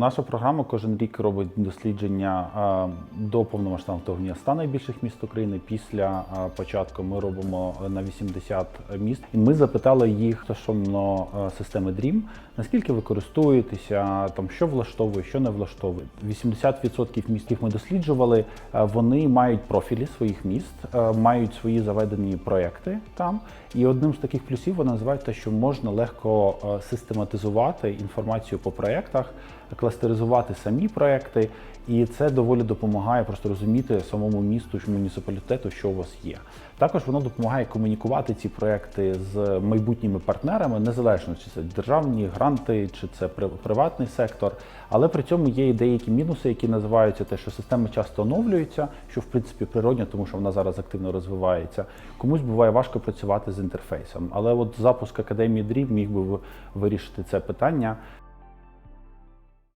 Наша програма кожен рік робить дослідження до повномасштабного вторгнення 100 найбільших міст України. Після початку ми робимо на 80 міст. І ми запитали їх стосовно системи DREAM, наскільки ви там що влаштовує, що не влаштовує. 80% міст, яких ми досліджували, вони мають профілі своїх міст, мають свої заведені проекти там. І одним з таких плюсів вони називають те, що можна легко систематизувати інформацію по проектах кластеризувати самі проекти, і це доволі допомагає просто розуміти самому місту чи муніципалітету, що у вас є. Також воно допомагає комунікувати ці проекти з майбутніми партнерами, незалежно чи це державні гранти, чи це приватний сектор. Але при цьому є і деякі мінуси, які називаються те, що система часто оновлюється, що в принципі природньо, тому що вона зараз активно розвивається. Комусь буває важко працювати з інтерфейсом. Але от запуск академії Dream міг би вирішити це питання.